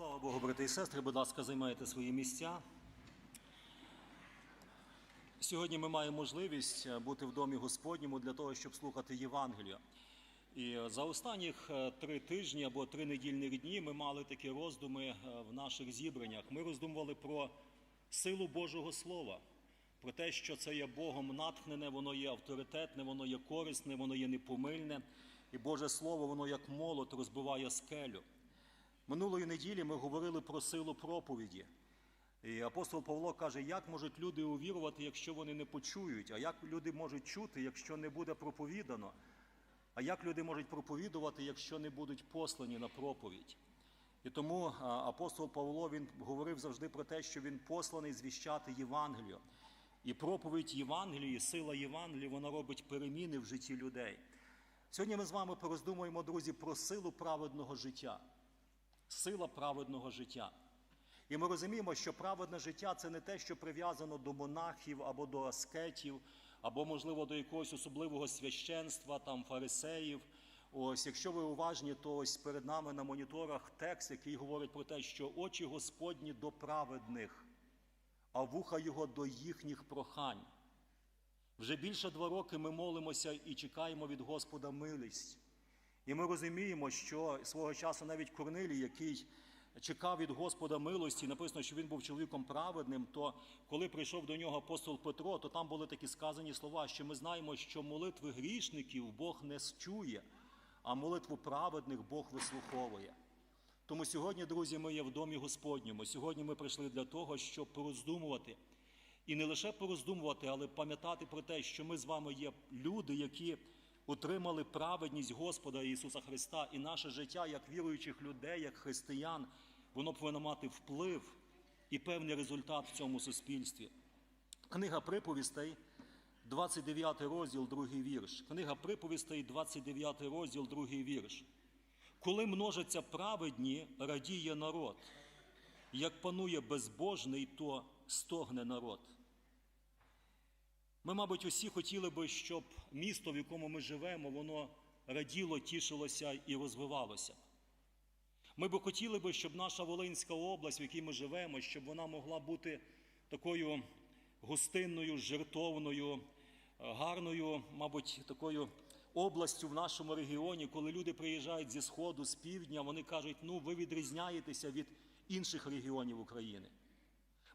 Слава Богу, брати і сестри, будь ласка, займайте свої місця. Сьогодні ми маємо можливість е, бути в домі Господньому для того, щоб слухати Євангелія. І е, за останніх е, три тижні або три недільних дні ми мали такі роздуми в наших зібраннях. Ми роздумували про силу Божого Слова, про те, що це є Богом натхнене, воно є авторитетне, воно є корисне, воно є непомильне. І Боже Слово, воно як молот розбиває скелю. Минулої неділі ми говорили про силу проповіді. І апостол Павло каже, як можуть люди увірувати, якщо вони не почують, а як люди можуть чути, якщо не буде проповідано, а як люди можуть проповідувати, якщо не будуть послані на проповідь. І тому апостол Павло він говорив завжди про те, що він посланий звіщати Євангелію. І проповідь Євангелії, сила Євангелії, вона робить переміни в житті людей. Сьогодні ми з вами пороздумуємо, друзі, про силу праведного життя. Сила праведного життя. І ми розуміємо, що праведне життя це не те, що прив'язано до монахів або до аскетів, або, можливо, до якогось особливого священства, там фарисеїв. Ось, якщо ви уважні, то ось перед нами на моніторах текст, який говорить про те, що очі Господні до праведних, а вуха його до їхніх прохань. Вже більше два роки ми молимося і чекаємо від Господа милість. І ми розуміємо, що свого часу навіть Корнилій, який чекав від Господа милості, написано, що він був чоловіком праведним, то коли прийшов до нього апостол Петро, то там були такі сказані слова, що ми знаємо, що молитви грішників Бог не чує, а молитву праведних Бог вислуховує. Тому сьогодні, друзі, ми є в домі Господньому. Сьогодні ми прийшли для того, щоб пороздумувати. І не лише пороздумувати, але пам'ятати про те, що ми з вами є люди, які отримали праведність Господа Ісуса Христа, і наше життя як віруючих людей, як християн, воно повинно мати вплив і певний результат в цьому суспільстві. Книга приповістей, 29 розділ, другий вірш. Книга приповістей, 29 розділ, другий вірш. Коли множаться праведні, радіє народ. Як панує безбожний, то стогне народ. Ми, мабуть, усі хотіли би, щоб місто, в якому ми живемо, воно раділо, тішилося і розвивалося. Ми би хотіли би, щоб наша Волинська область, в якій ми живемо, щоб вона могла бути такою гостинною, жертовною, гарною, мабуть, такою областю в нашому регіоні, коли люди приїжджають зі Сходу, з півдня, вони кажуть, ну ви відрізняєтеся від інших регіонів України.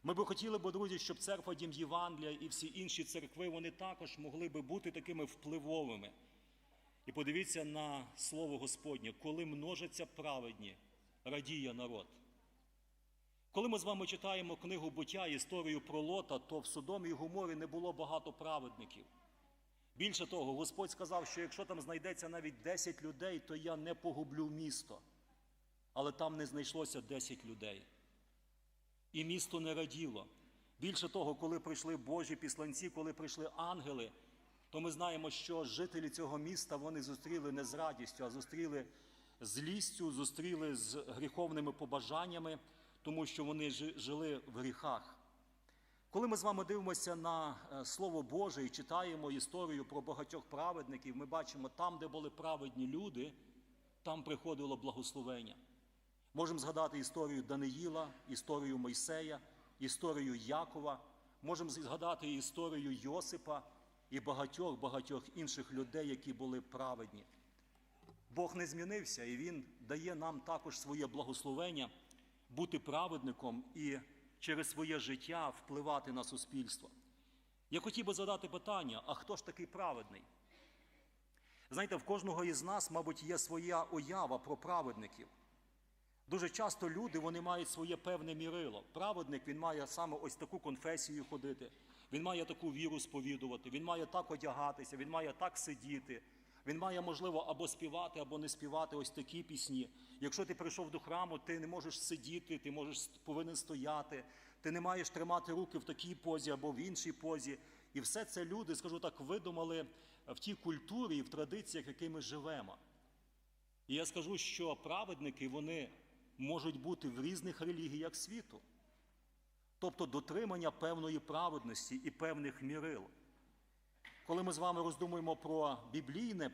Ми би хотіли б, друзі, щоб церква Дім Євангелія і всі інші церкви вони також могли би бути такими впливовими. І подивіться на слово Господнє, коли множаться праведні, радіє народ. Коли ми з вами читаємо книгу буття, історію про Лота, то в Содомі і Гоморі не було багато праведників. Більше того, Господь сказав, що якщо там знайдеться навіть 10 людей, то я не погублю місто. Але там не знайшлося 10 людей. І місто не раділо. Більше того, коли прийшли Божі післанці, коли прийшли ангели, то ми знаємо, що жителі цього міста вони зустріли не з радістю, а зустріли з лістю, зустріли з гріховними побажаннями, тому що вони жили в гріхах. Коли ми з вами дивимося на е, Слово Боже і читаємо історію про багатьох праведників, ми бачимо, там, де були праведні люди, там приходило благословення. Можемо згадати історію Даниїла, історію Мойсея, історію Якова, можемо згадати історію Йосипа і багатьох-багатьох інших людей, які були праведні. Бог не змінився, і Він дає нам також своє благословення бути праведником і через своє життя впливати на суспільство. Я хотів би задати питання: а хто ж такий праведний? Знаєте, в кожного із нас, мабуть, є своя уява про праведників. Дуже часто люди вони мають своє певне мірило. Праведник він має саме ось таку конфесію ходити, він має таку віру сповідувати, він має так одягатися, він має так сидіти, він має, можливо, або співати, або не співати ось такі пісні. Якщо ти прийшов до храму, ти не можеш сидіти, ти можеш повинен стояти, ти не маєш тримати руки в такій позі або в іншій позі. І все це люди, скажу так, видумали в тій культурі і в традиціях, які ми живемо. І я скажу, що праведники, вони можуть бути в різних релігіях світу, тобто дотримання певної праведності і певних мірил. Коли ми з вами роздумуємо про біблійне,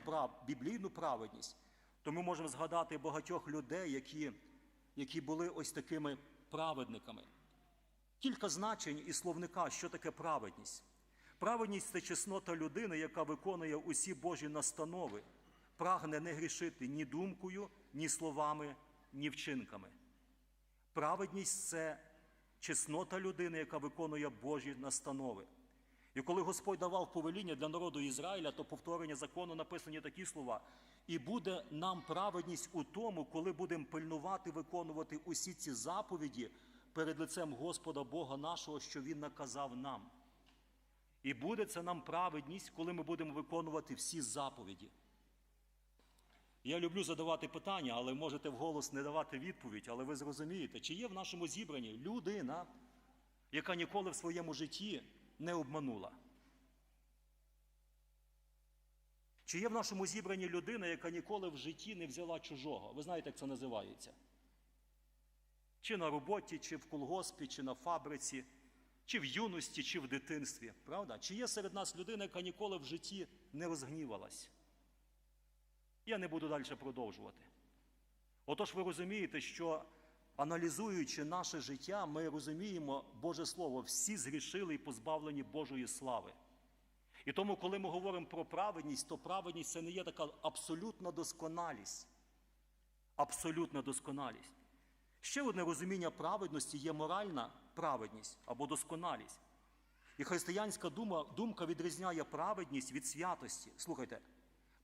біблійну праведність, то ми можемо згадати багатьох людей, які які були ось такими праведниками. Кілька значень і словника, що таке праведність. Праведність це чеснота людини, яка виконує усі Божі настанови, прагне не грішити ні думкою, ні словами, ні вчинками. Праведність це чеснота людини, яка виконує Божі настанови. І коли Господь давав повеління для народу Ізраїля, то повторення закону написані такі слова. І буде нам праведність у тому, коли будемо пильнувати, виконувати усі ці заповіді перед лицем Господа Бога нашого, що Він наказав нам. І буде це нам праведність, коли ми будемо виконувати всі заповіді. Я люблю задавати питання, але можете вголос не давати відповідь, але ви зрозумієте, чи є в нашому зібранні людина, яка ніколи в своєму житті не обманула? Чи є в нашому зібранні людина, яка ніколи в житті не взяла чужого? Ви знаєте, як це називається? Чи на роботі, чи в колгоспі, чи на фабриці, чи в юності, чи в дитинстві. Правда? Чи є серед нас людина, яка ніколи в житті не розгнівалась? Я не буду далі продовжувати. Отож, ви розумієте, що аналізуючи наше життя, ми розуміємо Боже Слово, всі згрішили і позбавлені Божої слави. І тому, коли ми говоримо про праведність, то праведність це не є така абсолютна досконалість. Абсолютна досконалість. Ще одне розуміння праведності є моральна праведність або досконалість. І християнська дума, думка відрізняє праведність від святості. Слухайте,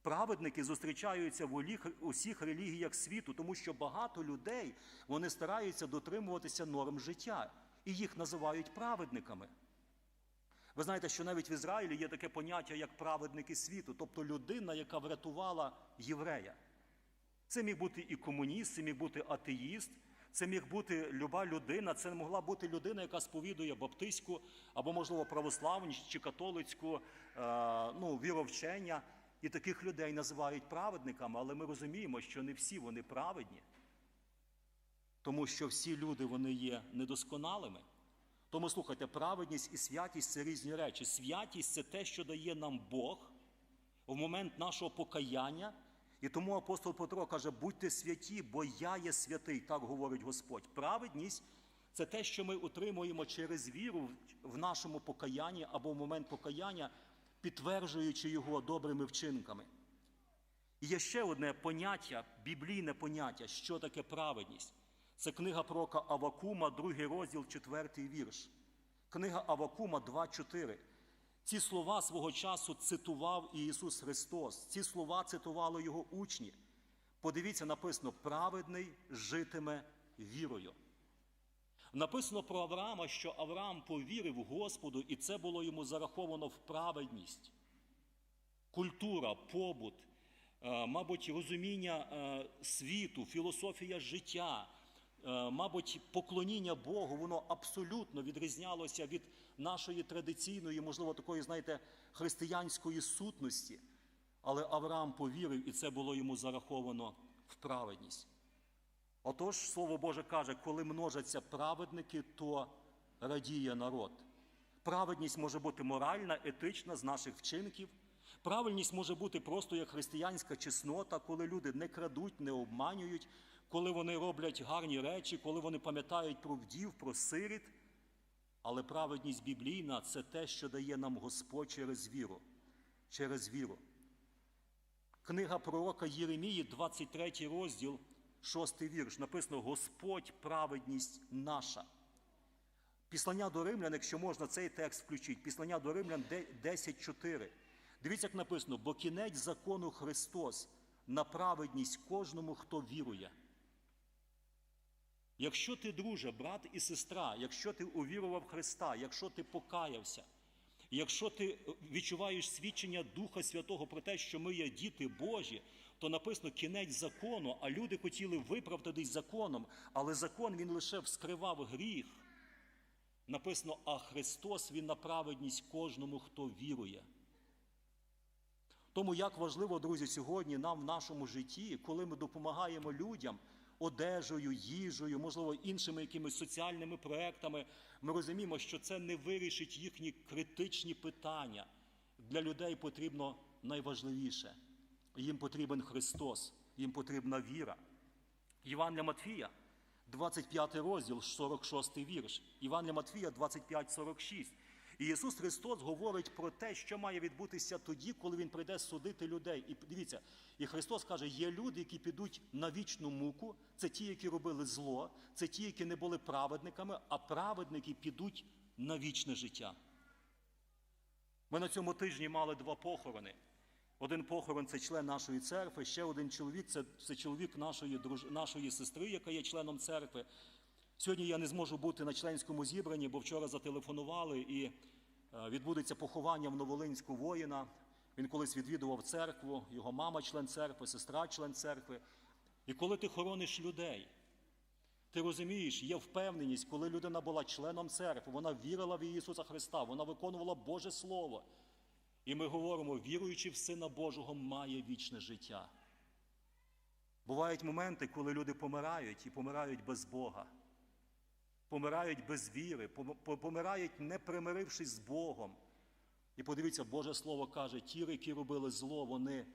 праведники зустрічаються в усіх релігіях світу, тому що багато людей вони стараються дотримуватися норм життя, і їх називають праведниками. Ви знаєте, що навіть в Ізраїлі є таке поняття, як праведники світу, тобто людина, яка врятувала єврея. Це міг бути і комуніст, це міг бути атеїст, це міг бути люба людина, це могла бути людина, яка сповідує баптистську або, можливо, православну чи католицьку е, ну, віровчення. І таких людей називають праведниками, але ми розуміємо, що не всі вони праведні, тому що всі люди вони є недосконалими. Тому слухайте, праведність і святість це різні речі. Святість це те, що дає нам Бог в момент нашого покаяння. І тому апостол Петро каже: будьте святі, бо я є святий, так говорить Господь. Праведність це те, що ми утримуємо через віру в нашому покаянні або в момент покаяння, підтверджуючи його добрими вчинками. І є ще одне поняття, біблійне поняття, що таке праведність. Це книга пророка Авакума, другий розділ, четвертий вірш. Книга Авакума 2.4. Ці слова свого часу цитував і Ісус Христос. Ці слова цитували його учні. Подивіться, написано: праведний житиме вірою. Написано про Авраама, що Авраам повірив Господу, і це було йому зараховано в праведність. Культура, побут, е, мабуть, розуміння е, світу, філософія життя, е, мабуть, поклоніння Богу, воно абсолютно відрізнялося від нашої традиційної, можливо, такої, знаєте, християнської сутності. Але Авраам повірив, і це було йому зараховано в праведність. Отож, Слово Боже каже, коли множаться праведники, то радіє народ. Праведність може бути моральна, етична з наших вчинків. Правильність може бути просто як християнська чеснота, коли люди не крадуть, не обманюють, коли вони роблять гарні речі, коли вони пам'ятають про вдів, про сиріт. Але праведність біблійна це те, що дає нам Господь через віру. Через віру. Книга пророка Єремії, 23 розділ, 6 вірш. Написано: Господь праведність наша. Післання до римлян, якщо можна цей текст включити, післання до римлян 10.4. Дивіться, як написано, бо кінець закону Христос на праведність кожному, хто вірує. Якщо ти, друже, брат і сестра, якщо ти увірував Христа, якщо ти покаявся, якщо ти відчуваєш свідчення Духа Святого про те, що ми є діти Божі, то написано кінець закону, а люди хотіли виправдатись законом, але закон він лише вскривав гріх. Написано, а Христос Він на праведність кожному, хто вірує. Тому як важливо, друзі, сьогодні нам в нашому житті, коли ми допомагаємо людям одежею, їжею, можливо, іншими якимись соціальними проектами, ми розуміємо, що це не вирішить їхні критичні питання. Для людей потрібно найважливіше. Їм потрібен Христос, їм потрібна віра. Іван для Матфія, 25 розділ, 46 вірш. Івана Матфія 25, 46. І Ісус Христос говорить про те, що має відбутися тоді, коли Він прийде судити людей. І дивіться, і Христос каже, є люди, які підуть на вічну муку, це ті, які робили зло, це ті, які не були праведниками, а праведники підуть на вічне життя. Ми на цьому тижні мали два похорони. Один похорон це член нашої церкви, ще один чоловік це, це чоловік нашої, друж... нашої сестри, яка є членом церкви. Сьогодні я не зможу бути на членському зібранні, бо вчора зателефонували і е, відбудеться поховання в Новолинську воїна. Він колись відвідував церкву, його мама член церкви, сестра член церкви. І коли ти хорониш людей, ти розумієш, є впевненість, коли людина була членом церкви, вона вірила в Ісуса Христа, вона виконувала Боже Слово. І ми говоримо, віруючи в Сина Божого, має вічне життя. Бувають моменти, коли люди помирають і помирають без Бога, помирають без віри, помирають, не примирившись з Богом. І подивіться, Боже Слово каже, ті, які робили зло, вони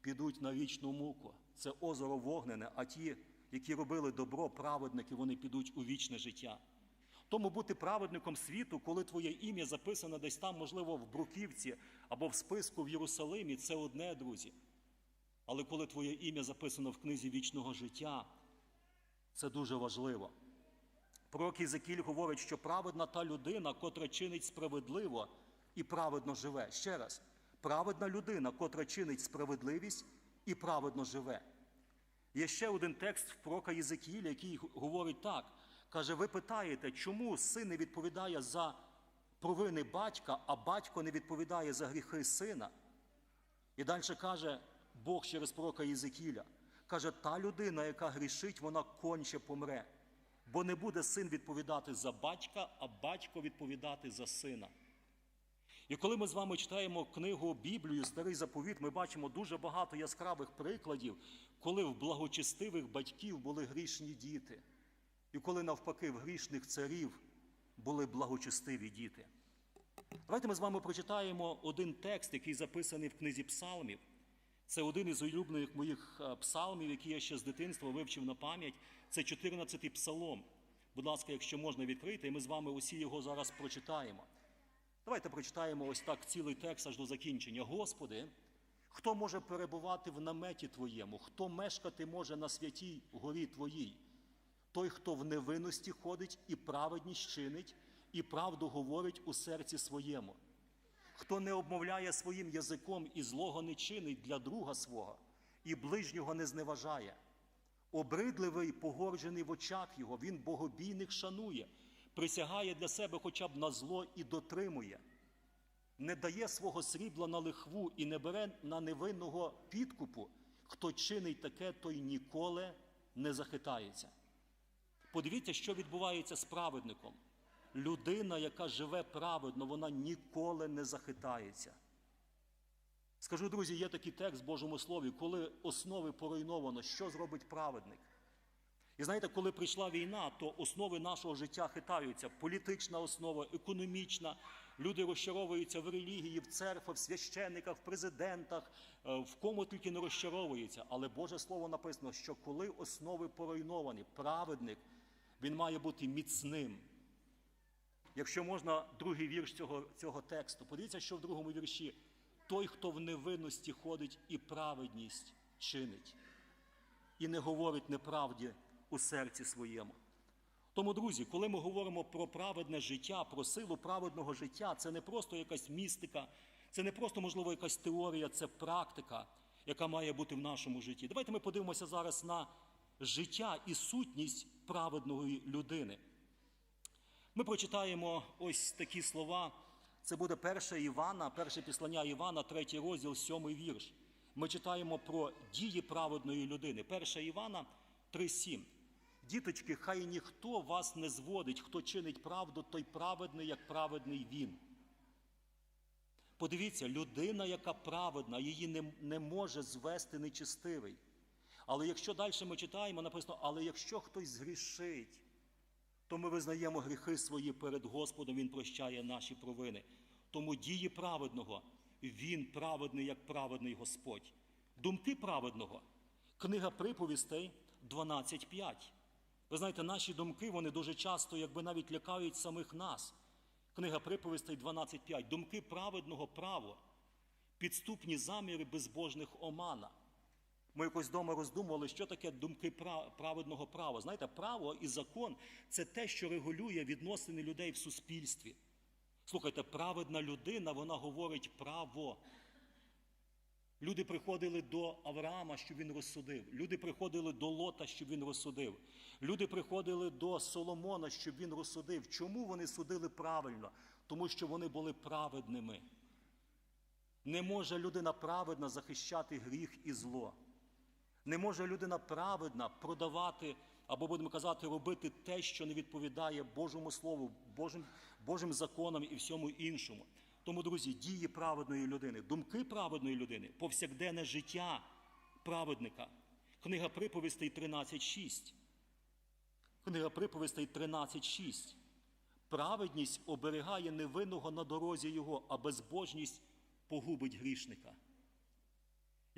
підуть на вічну муку. Це озеро вогнене, а ті, які робили добро, праведники, вони підуть у вічне життя. Тому бути праведником світу, коли твоє ім'я записане десь там, можливо, в Бруківці або в списку в Єрусалимі, це одне, друзі. Але коли твоє ім'я записано в книзі вічного життя, це дуже важливо. Пророк Єзекіль говорить, що праведна та людина, котра чинить справедливо і праведно живе. Ще раз, праведна людина, котра чинить справедливість і праведно живе. Є ще один текст в пророка Єзекіля, який говорить так. Каже, ви питаєте, чому син не відповідає за провини батька, а батько не відповідає за гріхи сина? І далі каже Бог через пророка Єзекіля. Каже, та людина, яка грішить, вона конче помре, бо не буде син відповідати за батька, а батько відповідати за сина. І коли ми з вами читаємо книгу Біблію, Старий заповіт, ми бачимо дуже багато яскравих прикладів, коли в благочестивих батьків були грішні діти, і коли навпаки в грішних царів були благочестиві діти. Давайте ми з вами прочитаємо один текст, який записаний в книзі Псалмів. Це один із улюблених моїх е, псалмів, який я ще з дитинства вивчив на пам'ять. Це 14-й псалом. Будь ласка, якщо можна відкрити, і ми з вами усі його зараз прочитаємо. Давайте прочитаємо ось так цілий текст аж до закінчення. Господи, хто може перебувати в наметі Твоєму, хто мешкати може на святій горі Твоїй? Той, хто в невинності ходить і праведність чинить, і правду говорить у серці своєму, хто не обмовляє своїм язиком і злого не чинить для друга свого, і ближнього не зневажає. Обридливий, погорджений в очах його, він богобійних шанує, присягає для себе хоча б на зло і дотримує, не дає свого срібла на лихву і не бере на невинного підкупу. Хто чинить таке, той ніколи не захитається. Подивіться, що відбувається з праведником. Людина, яка живе праведно, вона ніколи не захитається. Скажу, друзі, є такий текст в Божому Слові, коли основи поруйновано, що зробить праведник? І знаєте, коли прийшла війна, то основи нашого життя хитаються. Політична основа, економічна. Люди розчаровуються в релігії, в церквах, в священниках, в президентах, е, в кому тільки не розчаровуються. Але Боже Слово написано, що коли основи поруйновані, праведник, він має бути міцним. Якщо можна, другий вірш цього, цього тексту. Подивіться, що в другому вірші. Той, хто в невинності ходить і праведність чинить, і не говорить неправді у серці своєму. Тому, друзі, коли ми говоримо про праведне життя, про силу праведного життя, це не просто якась містика, це не просто, можливо, якась теорія, це практика, яка має бути в нашому житті. Давайте ми подивимося зараз на життя і сутність праведної людини. Ми прочитаємо ось такі слова. Це буде перше Івана, перше післання Івана, третій розділ, сьомий вірш. Ми читаємо про дії праведної людини. Перша Івана 3,7. Діточки, хай ніхто вас не зводить, хто чинить правду, той праведний, як праведний він. Подивіться, людина, яка праведна, її не, не може звести нечистивий. Але якщо далі ми читаємо, написано, але якщо хтось згрішить, то ми визнаємо гріхи свої перед Господом, Він прощає наші провини. Тому дії праведного, Він праведний, як праведний Господь. Думки праведного. Книга приповістей 12.5. Ви знаєте, наші думки, вони дуже часто, якби навіть лякають самих нас. Книга приповістей 12.5. Думки праведного право, підступні заміри безбожних омана. Ми якось вдома роздумували, що таке думки праведного права. Знаєте, право і закон це те, що регулює відносини людей в суспільстві. Слухайте, праведна людина, вона говорить право. Люди приходили до Авраама, щоб він розсудив. Люди приходили до Лота, щоб він розсудив. Люди приходили до Соломона, щоб він розсудив. Чому вони судили правильно? Тому що вони були праведними. Не може людина праведна захищати гріх і зло. Не може людина праведна продавати, або будемо казати, робити те, що не відповідає Божому Слову, Божим, Божим законам і всьому іншому. Тому, друзі, дії праведної людини, думки праведної людини, повсякденне життя праведника. Книга приповістей 13.6. Книга приповістей 13.6. Праведність оберігає невинного на дорозі його, а безбожність погубить грішника.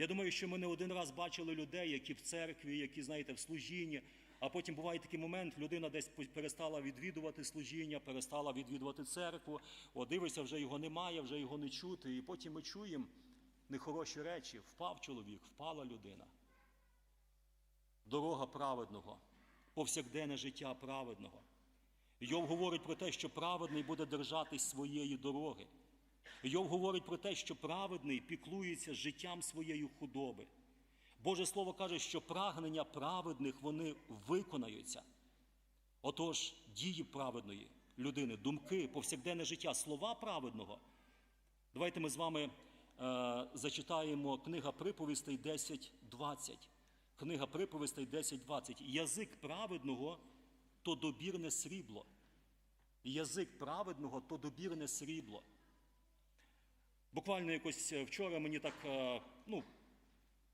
Я думаю, що ми не один раз бачили людей, які в церкві, які, знаєте, в служінні, а потім буває такий момент, людина десь перестала відвідувати служіння, перестала відвідувати церкву, о, дивишся, вже його немає, вже його не чути. І потім ми чуємо нехороші речі. Впав чоловік, впала людина. Дорога праведного, повсякденне життя праведного. Йов говорить про те, що праведний буде держатись своєї дороги. Йов говорить про те, що праведний піклується життям своєї худоби. Боже Слово каже, що прагнення праведних вони виконаються. Отож, дії праведної людини, думки, повсякденне життя, слова праведного. Давайте ми з вами е, зачитаємо книга приповістей 10.20. Книга приповістей 10.20. Язик праведного то добірне срібло. Язик праведного то добірне срібло. Буквально якось е, вчора мені так е, ну,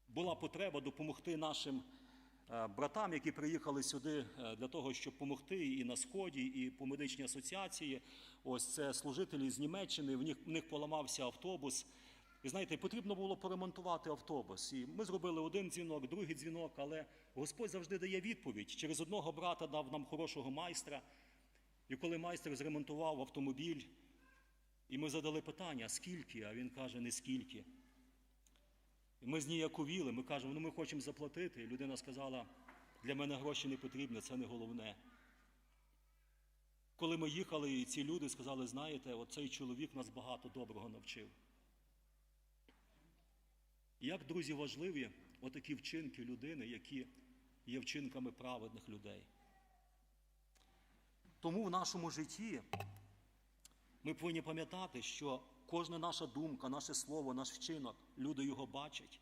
була потреба допомогти нашим е, братам, які приїхали сюди для того, щоб допомогти і на Сході, і по медичній асоціації. Ось це служителі з Німеччини, в них, в них поламався автобус. І знаєте, потрібно було поремонтувати автобус. І ми зробили один дзвінок, другий дзвінок, але Господь завжди дає відповідь. Через одного брата дав нам хорошого майстра. І коли майстер зремонтував автомобіль, і ми задали питання, скільки, а він каже, не скільки. І ми зніяковіли, ми кажемо, ну ми хочемо заплатити. І людина сказала, для мене гроші не потрібні, це не головне. Коли ми їхали, і ці люди сказали, знаєте, оцей чоловік нас багато доброго навчив. Як, друзі, важливі отакі вчинки людини, які є вчинками праведних людей. Тому в нашому житті ми повинні пам'ятати, що кожна наша думка, наше слово, наш вчинок, люди його бачать.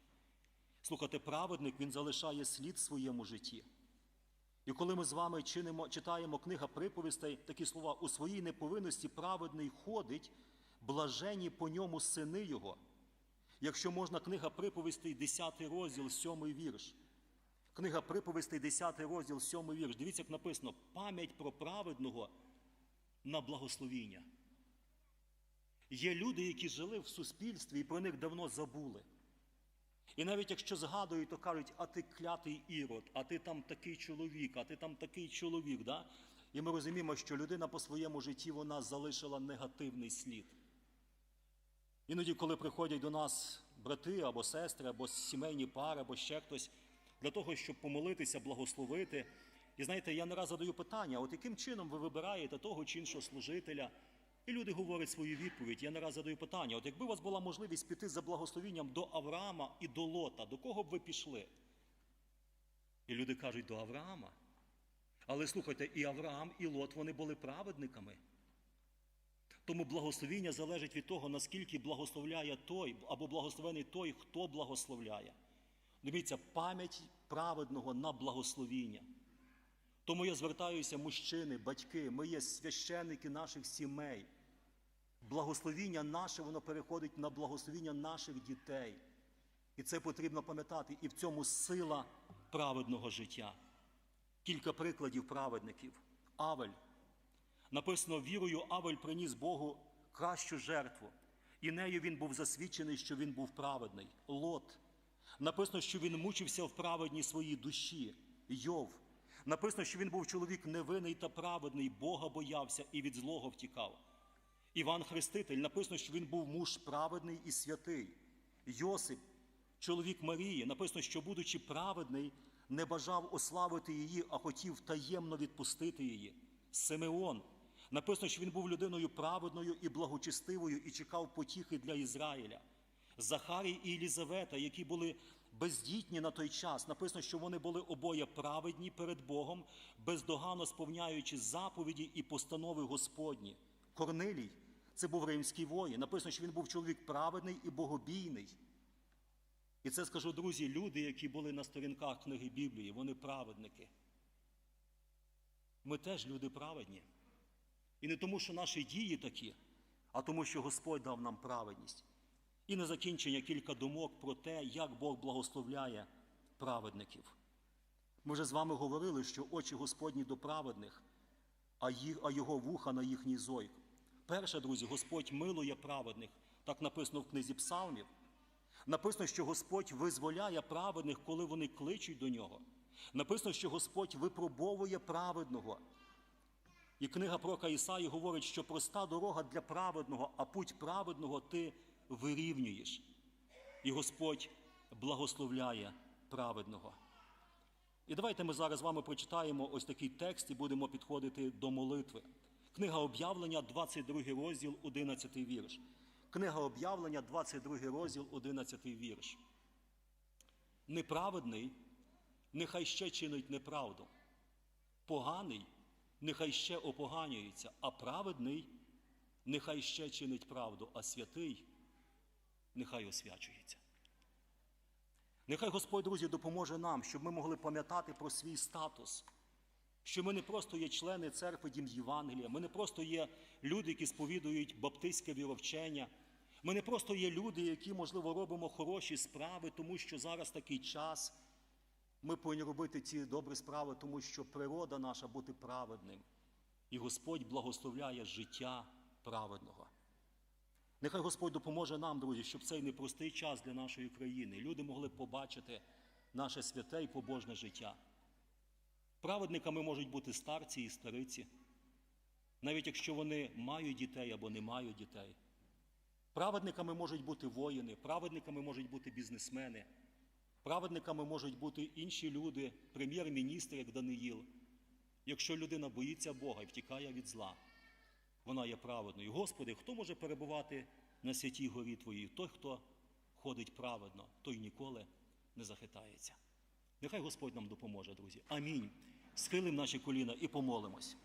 Слухайте, праведник він залишає слід в своєму житті. І коли ми з вами чинимо, читаємо книга приповістей, такі слова у своїй неповинності праведний ходить, блажені по ньому сини його. Якщо можна, книга приповістей, 10 розділ, 7 вірш. Книга приповістей, 10 розділ, 7 вірш. Дивіться, як написано: пам'ять про праведного на благословіння. Є люди, які жили в суспільстві і про них давно забули. І навіть якщо згадують, то кажуть, а ти клятий ірод, а ти там такий чоловік, а ти там такий чоловік. Да? І ми розуміємо, що людина по своєму житті вона залишила негативний слід. Іноді, коли приходять до нас брати або сестри, або сімейні пари, або ще хтось, для того, щоб помолитися, благословити. І знаєте, я не раз задаю питання: от яким чином ви вибираєте того чи іншого служителя? І люди говорять свою відповідь. Я не раз задаю питання: от якби у вас була можливість піти за благословенням до Авраама і до Лота, до кого б ви пішли? І люди кажуть, до Авраама. Але слухайте, і Авраам, і Лот вони були праведниками. Тому благословіння залежить від того, наскільки благословляє той, або благословений той, хто благословляє. Дивіться, пам'ять праведного на благословіння. Тому я звертаюся, мужчини, батьки, ми є священники наших сімей. Благословіння наше, воно переходить на благословіння наших дітей. І це потрібно пам'ятати. І в цьому сила праведного життя. Кілька прикладів праведників. Авель. Написано, вірою Авель приніс Богу кращу жертву. І нею він був засвідчений, що він був праведний. Лот. Написано, що він мучився в праведній своїй душі. Йов. Написано, що він був чоловік невинний та праведний, Бога боявся і від злого втікав. Іван Хреститель, написано, що він був муж праведний і святий. Йосип, чоловік Марії, написано, що, будучи праведний, не бажав ославити її, а хотів таємно відпустити її. Симеон, написано, що він був людиною праведною і благочестивою і чекав потіхи для Ізраїля. Захарій і Єлізавета, які були бездітні на той час, написано, що вони були обоє праведні перед Богом, бездоганно сповняючи заповіді і постанови Господні. Корнилій це був римський воїн. Написано, що він був чоловік праведний і богобійний. І це скажу, друзі, люди, які були на сторінках книги Біблії, вони праведники. Ми теж люди праведні. І не тому, що наші дії такі, а тому, що Господь дав нам праведність. І на закінчення кілька думок про те, як Бог благословляє праведників. Ми вже з вами говорили, що очі Господні до праведних, а, його вуха на їхній зой. Перше, друзі, Господь милує праведних. Так написано в книзі Псалмів. Написано, що Господь визволяє праведних, коли вони кличуть до нього. Написано, що Господь випробовує праведного. І книга пророка Ісаї говорить, що проста дорога для праведного, а путь праведного ти вирівнюєш. І Господь благословляє праведного. І давайте ми зараз з вами прочитаємо ось такий текст і будемо підходити до молитви. Книга об'явлення, 22 розділ, 11 вірш. Книга об'явлення, 22 розділ, 11 вірш. Неправедний нехай ще чинить неправду. Поганий нехай ще опоганюється, а праведний нехай ще чинить правду, а святий нехай освячується. Нехай Господь, друзі, допоможе нам, щоб ми могли пам'ятати про свій статус, що ми не просто є члени церкви Дім Євангелія, ми не просто є люди, які сповідують баптистське віровчення. Ми не просто є люди, які, можливо, робимо хороші справи, тому що зараз такий час. Ми повинні робити ці добрі справи, тому що природа наша бути праведним. І Господь благословляє життя праведного. Нехай Господь допоможе нам, друзі, щоб цей непростий час для нашої країни люди могли побачити наше святе і побожне життя. Праведниками можуть бути старці і стариці, навіть якщо вони мають дітей або не мають дітей. Праведниками можуть бути воїни, праведниками можуть бути бізнесмени, праведниками можуть бути інші люди, прем'єр-міністр, як Даниїл. Якщо людина боїться Бога і втікає від зла, вона є праведною. Господи, хто може перебувати на святій горі Твоїй? Той, хто ходить праведно, той ніколи не захитається. Нехай Господь нам допоможе, друзі. Амінь. Схилимо наші коліна і помолимось.